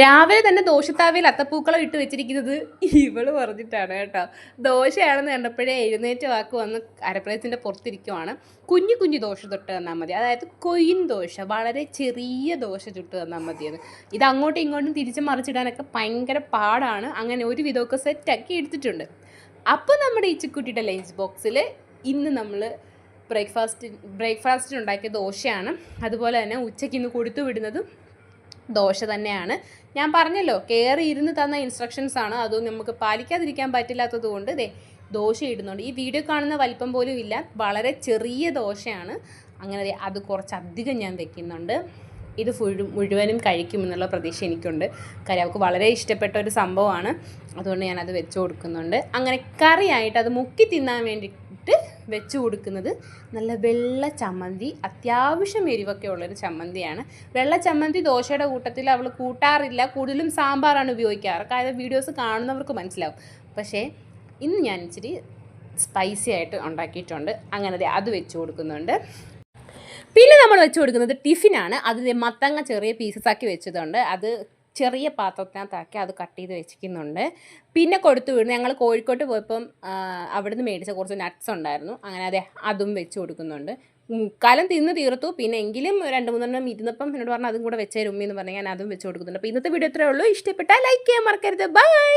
രാവിലെ തന്നെ ദോശത്താവയിൽ അത്തപ്പൂക്കളം ഇട്ട് വെച്ചിരിക്കുന്നത് ഇവൾ പറഞ്ഞിട്ടാണ് കേട്ടോ. ദോശയാണെന്ന് കണ്ടപ്പോഴേ എഴുന്നേറ്റ് വാക്ക് വന്ന് അരപ്രയത്തിന്റെ പുറത്തിരിക്കുവാണ്. കുഞ്ഞു കുഞ്ഞു ദോശ തൊട്ട് തന്നാൽ മതി. അതായത് കൊയിൻ ദോശ വളരെ ചെറിയ ദോശ ചുട്ട് തന്നാൽ മതിയെന്ന്. ഇത് അങ്ങോട്ടും ഇങ്ങോട്ടും തിരിച്ച് മറിച്ചിടാനൊക്കെ ഭയങ്കര പാടാണ്. അങ്ങനെ ഒരു വിധമൊക്കെ സെറ്റാക്കി എടുത്തിട്ടുണ്ട്. അപ്പോൾ നമ്മുടെ ഈ ചിക്കുട്ടിയുടെ ലഞ്ച് ബോക്സിൽ ഇന്ന് നമ്മൾ ബ്രേക്ക്ഫാസ്റ്റ് ബ്രേക്ക്ഫാസ്റ്റിന് ഉണ്ടാക്കിയ ദോശയാണ്. അതുപോലെ തന്നെ ഉച്ചയ്ക്ക് ഇന്ന് കൊടുത്തു വിടുന്നതും ദോശ തന്നെയാണ്. ഞാൻ പറഞ്ഞല്ലോ കയറി ഇരുന്ന് തന്ന ഇൻസ്ട്രക്ഷൻസ് ആണ്. അതൊന്നും നമുക്ക് പാലിക്കാതിരിക്കാൻ പറ്റില്ലാത്തത് കൊണ്ട് ദേ ദോശ ഇടുന്നുണ്ട്. ഈ വീഡിയോ കാണുന്ന വലിപ്പം പോലും ഇല്ല. വളരെ ചെറിയ ദോശയാണ്. അങ്ങനെ അത് കുറച്ചധികം ഞാൻ വെക്കുന്നുണ്ട്. ഇത് മുഴുവനും കഴിക്കുമെന്നുള്ള പ്രതീക്ഷ എനിക്കുണ്ട്. കാര്യം അവൾക്ക് വളരെ ഇഷ്ടപ്പെട്ട ഒരു സംഭവമാണ്. അതുകൊണ്ട് ഞാനത് വെച്ച് കൊടുക്കുന്നുണ്ട്. അങ്ങനെ കറിയായിട്ട് അത് മുക്കി തിന്നാൻ വേണ്ടിയിട്ട് വെച്ച് കൊടുക്കുന്നത് നല്ല വെള്ള ചമ്മന്തി അത്യാവശ്യം എരിവൊക്കെ ഉള്ളൊരു ചമ്മന്തിയാണ്. വെള്ള ചമ്മന്തി ദോശയുടെ കൂട്ടത്തിൽ അവൾ കൂട്ടാറില്ല. കൂടുതലും സാമ്പാറാണ് ഉപയോഗിക്കാറ്. കാര്യം വീഡിയോസ് കാണുന്നവർക്ക് മനസ്സിലാവും. പക്ഷേ ഇന്ന് ഞാൻ ഇച്ചിരി സ്പൈസി ആയിട്ട് ഉണ്ടാക്കിയിട്ടുണ്ട്. അങ്ങനെ അത് വെച്ച് കൊടുക്കുന്നുണ്ട്. പിന്നെ നമ്മൾ വെച്ച് കൊടുക്കുന്നത് ടിഫിനാണ്. അത് മത്തങ്ങ ചെറിയ പീസസ് ആക്കി വെച്ചതുണ്ട്. അത് ചെറിയ പാത്രത്തിനകത്താക്കി അത് കട്ട് ചെയ്ത് വെച്ചിരിക്കുന്നുണ്ട്. പിന്നെ കൊടുത്തു വിടുന്നു. ഞങ്ങൾ കോഴിക്കോട്ട് പോയപ്പം അവിടുന്ന് മേടിച്ച കുറച്ച് നട്ട്സ് ഉണ്ടായിരുന്നു. അങ്ങനെ അതെ അതും വെച്ച് കൊടുക്കുന്നുണ്ട്. കാലം തിന്ന് തീർത്തു. പിന്നെ എങ്കിലും രണ്ട് മൂന്നെണ്ണം ഇരുന്നപ്പം എന്നോട് പറഞ്ഞു അതും കൂടെ വെച്ചേരും ഉമ്മി എന്ന് പറഞ്ഞാൽ ഞാൻ അതും വെച്ച് കൊടുക്കുന്നുണ്ട്. അപ്പോൾ ഇന്നത്തെ വീഡിയോ ഇത്രയേ ഉള്ളൂ. ഇഷ്ടപ്പെട്ടാൽ ലൈക്ക് ചെയ്യാൻ മറക്കരുത്. ബൈ